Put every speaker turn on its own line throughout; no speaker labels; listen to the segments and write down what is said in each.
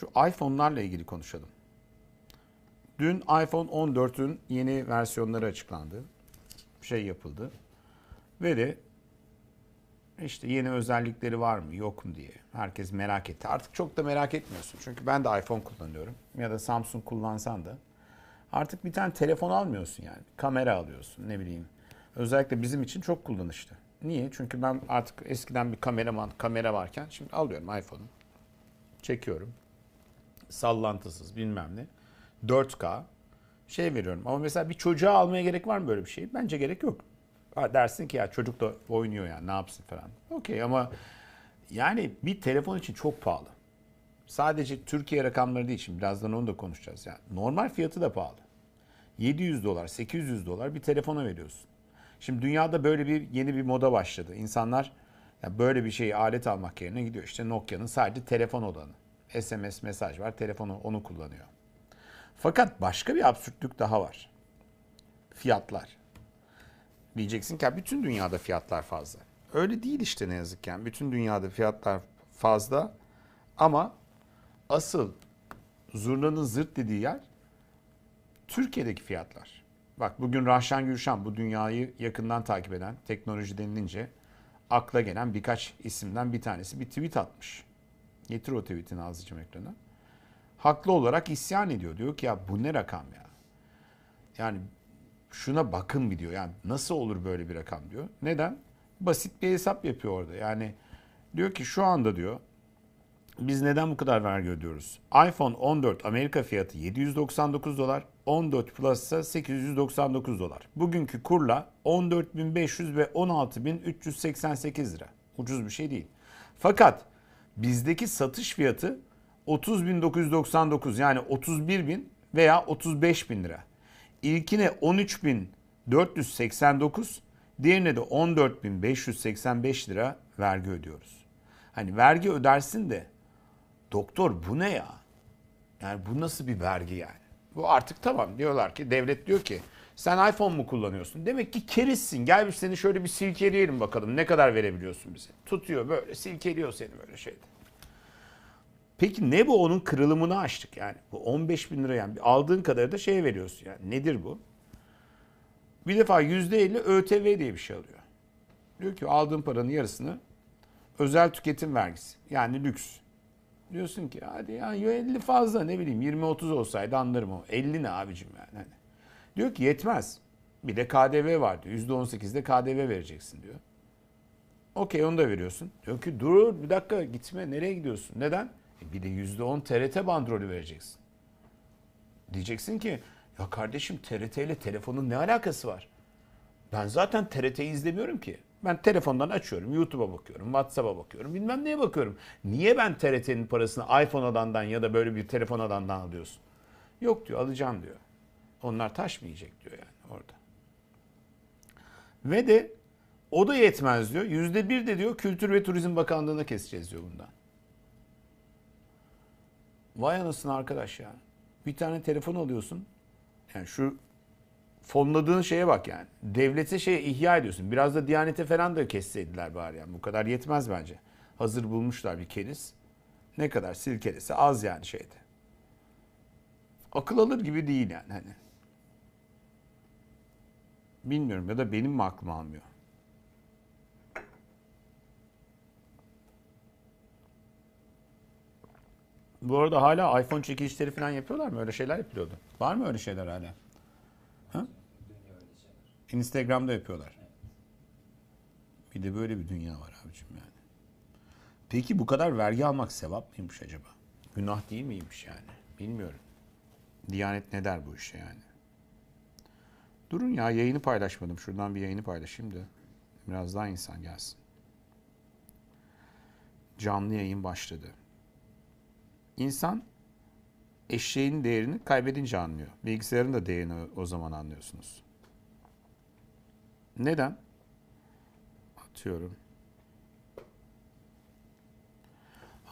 Şu iPhone'larla ilgili konuşalım. Dün iPhone 14'ün yeni versiyonları açıklandı. Şey yapıldı. Ve de işte yeni özellikleri var mı yok mu diye herkes merak etti. Artık çok da merak etmiyorsun. Çünkü ben de iPhone kullanıyorum. Ya da Samsung kullansan da. Artık bir tane telefon almıyorsun yani. Kamera alıyorsun ne bileyim. Özellikle bizim için çok kullanışlı. Niye? Çünkü ben artık eskiden bir kameraman, kamera varken şimdi alıyorum iPhone'u. Çekiyorum. Sallantısız bilmem ne. 4K şey veriyorum. Ama mesela bir çocuğa almaya gerek var mı böyle bir şey? Bence gerek yok. Dersin ki ya çocuk da oynuyor yani ne yapsın falan. Okey ama yani bir telefon için çok pahalı. Sadece Türkiye rakamları değil şimdi birazdan onu da konuşacağız. Yani normal fiyatı da pahalı. 700 dolar, 800 dolar bir telefona veriyorsun. Şimdi dünyada böyle bir yeni bir moda başladı. İnsanlar ya böyle bir şeyi alet almak yerine gidiyor işte Nokia'nın sadece telefon olanı. SMS mesaj var, telefonu onu kullanıyor. Fakat başka bir absürtlük daha var. Fiyatlar. Diyeceksin ki bütün dünyada fiyatlar fazla. Öyle değil işte ne yazık ki. Bütün dünyada fiyatlar fazla ama asıl zurnanın zırt dediği yer Türkiye'deki fiyatlar. Bak bugün Rahşan Gülşen bu dünyayı yakından takip eden teknoloji denilince akla gelen birkaç isimden bir tanesi bir tweet atmış. Getir o tweetini Nazlıcığım ekrana. Haklı olarak isyan ediyor. Diyor ki ya bu ne rakam ya? Yani şuna bakın bir diyor. Yani nasıl olur böyle bir rakam diyor. Neden? Basit bir hesap yapıyor orada. Yani diyor ki şu anda diyor biz neden bu kadar vergi ödüyoruz? iPhone 14 Amerika fiyatı 799 dolar, 14 Plus ise 899 dolar. Bugünkü kurla 14.500 ve 16.388 lira. Ucuz bir şey değil. Fakat bizdeki satış fiyatı 30.999 yani 31.000 veya 35.000 lira. İlkine 13.489, diğerine de 14.585 lira vergi ödüyoruz. Hani vergi ödersin de doktor bu ne ya? Yani bu nasıl bir vergi yani? Bu artık tamam diyorlar ki devlet diyor ki sen iPhone mu kullanıyorsun? Demek ki kerizsin. Gel biz seni şöyle bir silkeleyelim bakalım ne kadar verebiliyorsun bize. Tutuyor böyle silkeliyor seni böyle şeyde. Peki ne bu onun kırılımını açtık yani. Bu 15 bin lira yani aldığın kadar da şey veriyorsun yani. Nedir bu? Bir defa %50 ÖTV diye bir şey alıyor. Diyor ki aldığın paranın yarısını özel tüketim vergisi yani lüks. Diyorsun ki hadi ya 50 fazla ne bileyim 20-30 olsaydı anlarım ama 50 ne abicim yani. Hani. Diyor ki yetmez. Bir de KDV var diyor. %18'de KDV vereceksin diyor. Okey onu da veriyorsun. Diyor ki dur bir dakika gitme nereye gidiyorsun? Neden? E bir de %10 TRT bandrolü vereceksin. Diyeceksin ki ya kardeşim TRT ile telefonun ne alakası var? Ben zaten TRT'yi izlemiyorum ki. Ben telefondan açıyorum, YouTube'a bakıyorum, WhatsApp'a bakıyorum, bilmem neye bakıyorum. Niye ben TRT'nin parasını iPhone adandan ya da böyle bir telefon adandan alıyorsun? Yok diyor, alacağım diyor. Onlar taşmayacak diyor yani orada. Ve de o da yetmez diyor. Yüzde bir de diyor Kültür ve Turizm Bakanlığı'na keseceğiz diyor bundan. Vay anasını arkadaş ya. Bir tane telefon alıyorsun. Yani şu fonladığın şeye bak yani. Devlete şeye ihya ediyorsun. Biraz da Diyanete falan da kesseydiler bari yani. Bu kadar yetmez bence. Hazır bulmuşlar bir keriz. Ne kadar silkelese az yani şeyde. Akıl alır gibi değil yani hani. Bilmiyorum ya da benim mi aklım almıyor. Bu arada hala iPhone çekilişleri falan yapıyorlar mı? Öyle şeyler yapılıyordu. Var mı öyle şeyler hala? Ha? Instagram'da yapıyorlar. Bir de böyle bir dünya var abicim yani. Peki bu kadar vergi almak sevap mıymış acaba? Günah değil miymiş yani? Bilmiyorum. Diyanet ne der bu işe yani? Durun ya yayını paylaşmadım. Şuradan bir yayını paylaşayım da biraz daha insan gelsin. Canlı yayın başladı. İnsan eşeğin değerini kaybedince anlıyor. Bilgisayarın da değerini o zaman anlıyorsunuz. Neden? Atıyorum.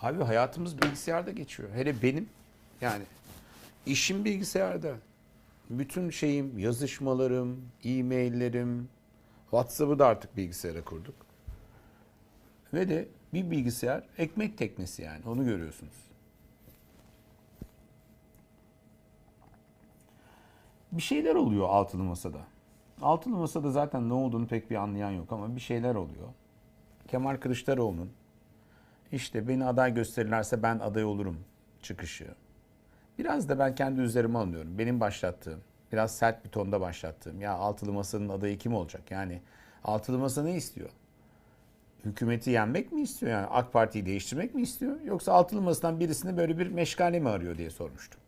Abi hayatımız bilgisayarda geçiyor. Hele benim yani işim bilgisayarda bütün şeyim, yazışmalarım, e-maillerim, WhatsApp'ı da artık bilgisayara kurduk. Ve de bir bilgisayar ekmek teknesi yani onu görüyorsunuz. Bir şeyler oluyor altılı masada. Altılı masada zaten ne olduğunu pek bir anlayan yok ama bir şeyler oluyor. Kemal Kılıçdaroğlu'nun işte beni aday gösterirlerse ben aday olurum çıkışı. Biraz da ben kendi üzerime alıyorum. Benim başlattığım, biraz sert bir tonda başlattığım. Ya altılı masanın adayı kim olacak? Yani altılı masa ne istiyor? Hükümeti yenmek mi istiyor? Yani AK Parti'yi değiştirmek mi istiyor? Yoksa altılı masadan birisini böyle bir meşgale mi arıyor diye sormuştum.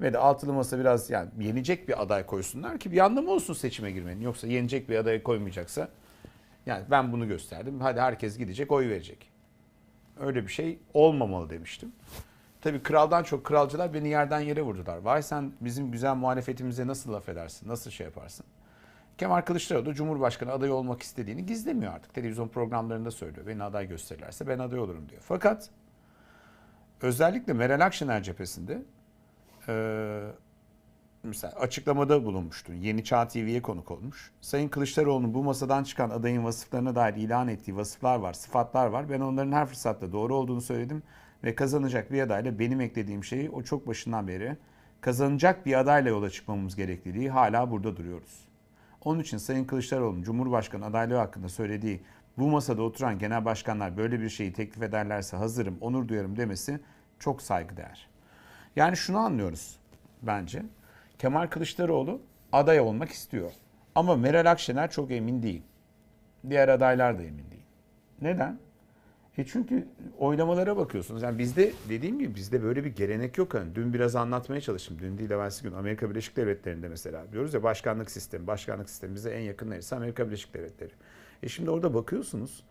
Ve de altılı masa biraz yani yenecek bir aday koysunlar ki bir anlamı olsun seçime girmenin. Yoksa yenecek bir adayı koymayacaksa yani ben bunu gösterdim. Hadi herkes gidecek oy verecek. Öyle bir şey olmamalı demiştim. Tabii kraldan çok kralcılar beni yerden yere vurdular. Vay sen bizim güzel muhalefetimize nasıl laf edersin, nasıl şey yaparsın? Kemal Kılıçdaroğlu da Cumhurbaşkanı adayı olmak istediğini gizlemiyor artık. Televizyon programlarında söylüyor. Beni aday gösterirlerse ben aday olurum diyor. Fakat özellikle Meral Akşener cephesinde eee mesela açıklamada bulunmuştu. Yeni Çağ TV'ye konuk olmuş. Sayın Kılıçdaroğlu'nun bu masadan çıkan adayın vasıflarına dair ilan ettiği vasıflar var, sıfatlar var. Ben onların her fırsatta doğru olduğunu söyledim ve kazanacak bir adayla benim eklediğim şeyi o çok başından beri kazanacak bir adayla yola çıkmamız gerekliliği hala burada duruyoruz. Onun için Sayın Kılıçdaroğlu'nun Cumhurbaşkanı adaylığı hakkında söylediği bu masada oturan genel başkanlar böyle bir şeyi teklif ederlerse hazırım, onur duyarım demesi çok saygıdeğer. Yani şunu anlıyoruz bence. Kemal Kılıçdaroğlu aday olmak istiyor. Ama Meral Akşener çok emin değil. Diğer adaylar da emin değil. Neden? E çünkü oylamalara bakıyorsunuz. Yani bizde dediğim gibi bizde böyle bir gelenek yok. Yani dün biraz anlatmaya çalıştım. Dün değil evvelsi gün Amerika Birleşik Devletleri'nde mesela diyoruz ya başkanlık sistemi. Başkanlık sistemi bize en yakın neresi? Amerika Birleşik Devletleri. E şimdi orada bakıyorsunuz.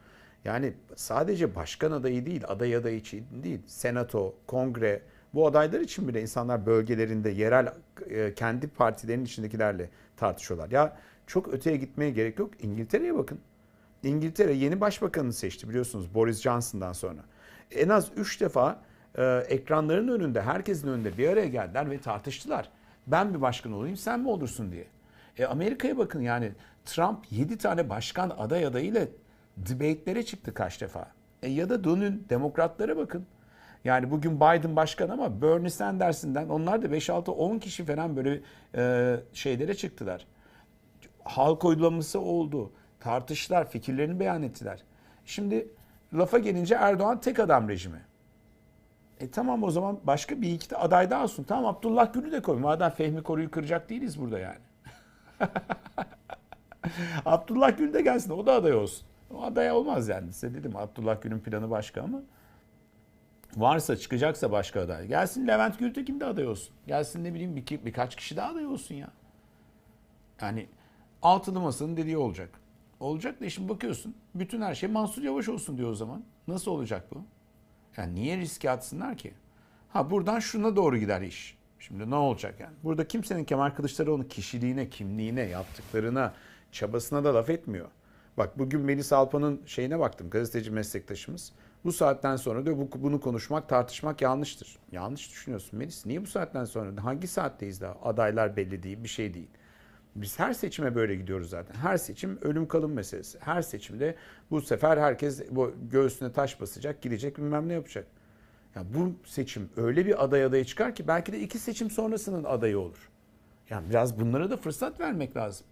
Yani sadece başkan adayı değil, aday adayı için değil. Senato, kongre, bu adaylar için bile insanlar bölgelerinde yerel e, kendi partilerinin içindekilerle tartışıyorlar. Ya çok öteye gitmeye gerek yok. İngiltere'ye bakın. İngiltere yeni başbakanını seçti biliyorsunuz Boris Johnson'dan sonra. En az 3 defa e, ekranların önünde, herkesin önünde bir araya geldiler ve tartıştılar. Ben bir başkan olayım, sen mi olursun diye. E, Amerika'ya bakın yani Trump 7 tane başkan aday adayıyla debate'lere çıktı kaç defa. E, ya da dönün demokratlara bakın. Yani bugün Biden başkan ama Bernie Sanders'ından onlar da 5-6-10 kişi falan böyle e, şeylere çıktılar. Halk oylaması oldu. Tartıştılar, fikirlerini beyan ettiler. Şimdi lafa gelince Erdoğan tek adam rejimi. E tamam o zaman başka bir iki de aday daha olsun. Tamam Abdullah Gül'ü de koy. Madem Fehmi Koru'yu kıracak değiliz burada yani. Abdullah Gül de gelsin. O da aday olsun. O aday olmaz yani. Size dedim Abdullah Gül'ün planı başka ama varsa çıkacaksa başka aday. Gelsin Levent Gültekin de aday olsun. Gelsin ne bileyim bir, birkaç kişi daha aday olsun ya. Yani altılı masanın dediği olacak. Olacak da şimdi bakıyorsun bütün her şey Mansur Yavaş olsun diyor o zaman. Nasıl olacak bu? Yani niye riske atsınlar ki? Ha buradan şuna doğru gider iş. Şimdi ne olacak yani? Burada kimsenin Kemal Kılıçdaroğlu'nun kişiliğine, kimliğine, yaptıklarına, çabasına da laf etmiyor. Bak bugün Melis Alpan'ın şeyine baktım gazeteci meslektaşımız. Bu saatten sonra diyor bu, bunu konuşmak, tartışmak yanlıştır. Yanlış düşünüyorsun Melis. Niye bu saatten sonra? Hangi saatteyiz daha? Adaylar belli değil, bir şey değil. Biz her seçime böyle gidiyoruz zaten. Her seçim ölüm kalım meselesi. Her seçimde bu sefer herkes bu göğsüne taş basacak, gidecek bilmem ne yapacak. Ya bu seçim öyle bir aday adayı çıkar ki belki de iki seçim sonrasının adayı olur. Yani biraz bunlara da fırsat vermek lazım.